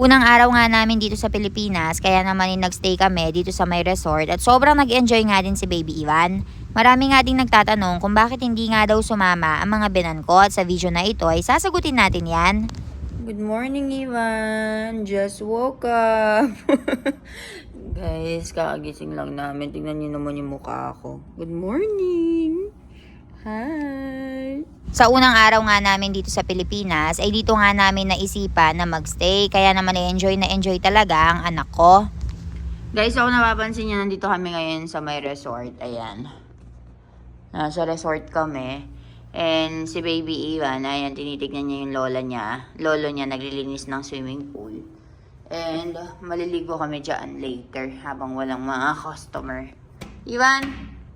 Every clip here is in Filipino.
Unang araw nga namin dito sa Pilipinas, kaya naman yung nagstay kami dito sa may resort at sobrang nag-enjoy nga din si Baby Ivan. Marami nga ding nagtatanong kung bakit hindi nga daw sumama ang mga binan ko at sa video na ito ay sasagutin natin yan. Good morning, Ivan. Just woke up. Guys, kakagising lang namin. Tingnan niyo naman yung mukha ko. Good morning. Hi. Sa unang araw nga namin dito sa Pilipinas, ay dito nga namin naisipan na magstay. Kaya naman na-enjoy na enjoy talaga ang anak ko. Guys, ako napapansin niyo, nandito kami ngayon sa may resort. Ayan. Nasa resort kami. And si Baby Ivan, ayan, tinitignan niya yung lola niya. Lolo niya naglilinis ng swimming pool. And maliligo kami dyan later habang walang mga customer. Ivan?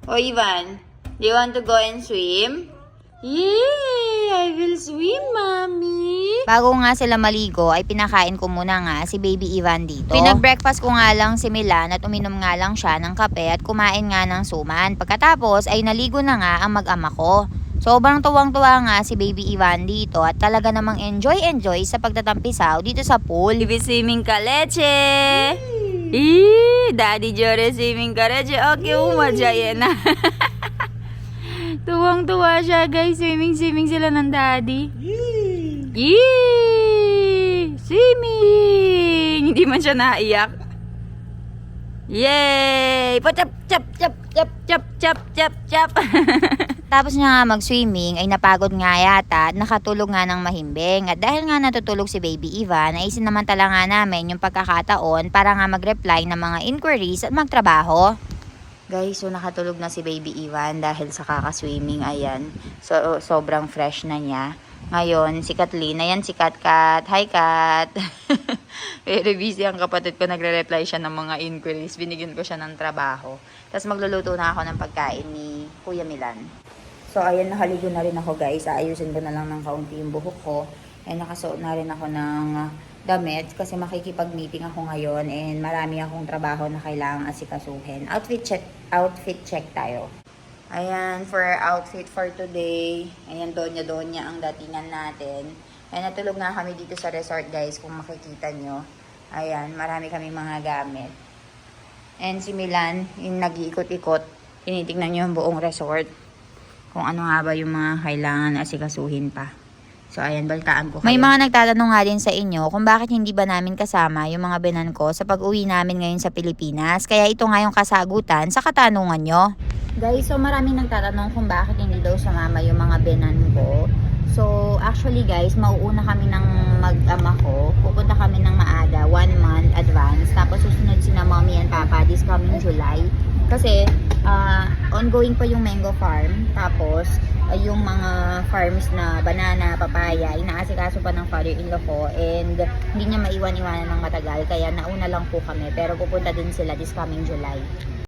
Oh, Ivan? Do you want to go and swim? Yay! I will swim, Mommy! Bago nga sila maligo ay pinakain ko muna nga si Baby Ivan dito. Pinag-breakfast ko nga lang si Milan at uminom nga lang siya ng kape at kumain nga ng suman. Pagkatapos ay naligo na nga ang mag-ama ko. Sobrang tuwang-tuwa nga si Baby Ivan dito at talaga namang enjoy-enjoy sa pagtatampisaw dito sa pool. Libi swimming ka, leche! Eee, Daddy Jore swimming ka, leche. Okay, umadya na. Tuwang-tuwa siya, guys. Swimming-swimming sila ng daddy. Yee! Swimming! Hindi man siya naiyak. Yay! Pachap, chap, chap, chap, chap, chap, chap, chap. Tapos niya nga mag-swimming ay napagod nga yata at nakatulog nga ng mahimbing. At dahil nga natutulog si Baby Ivan ay isinamantala nga namin yung pagkakataon para nga mag-reply ng mga inquiries at magtrabaho. Guys, so nakatulog na si Baby Ivan dahil sa kaka-swimming, ayan. So, sobrang fresh na niya. Ngayon, si Kathleen, ayan si Kat Kat. Hi Kat! Very busy ang kapatid ko, nagre-reply siya ng mga inquiries. Binigyan ko siya ng trabaho. Tapos magluluto na ako ng pagkain ni Kuya Milan. So, ayan, nakaligo na rin ako guys. Aayusin ko na lang ng kaunti yung buhok ko. And nakasuot na rin ako ng ah, damit kasi makikipag-meeting ako ngayon and marami akong trabaho na kailangang asikasuhin. Outfit check, outfit check tayo. Ayan, for outfit for today. Ayan, donya-donya ang datingan natin. Ayan, natulog nga kami dito sa resort guys kung makikita nyo. Ayan, marami kami mga gamit. And si Milan, yung nag-iikot-ikot, tinitingnan nyo yung buong resort. Kung ano nga ba yung mga kailangan asikasuhin pa. So, ayan, baltaan ko kayo. May mga nagtatanong nga din sa inyo kung bakit hindi ba namin kasama yung mga binan ko sa pag-uwi namin ngayon sa Pilipinas. Kaya ito nga yung kasagutan sa katanungan nyo. Guys, so maraming nagtatanong kung bakit hindi daw sumama yung mga binan ko. So, actually guys, mauuna kami ng mag-ama ko. Pupunta kami ng maaga, one month advance. Tapos susunod sina mommy and papa this coming July. Kasi, ongoing pa yung mango farm. Tapos, ah, yung mga farms na banana, papaya, inaasikaso pa ng father-in-law ko. And, hindi niya maiwan-iwanan ng matagal. Kaya nauna lang po kami. Pero pupunta din sila this coming July.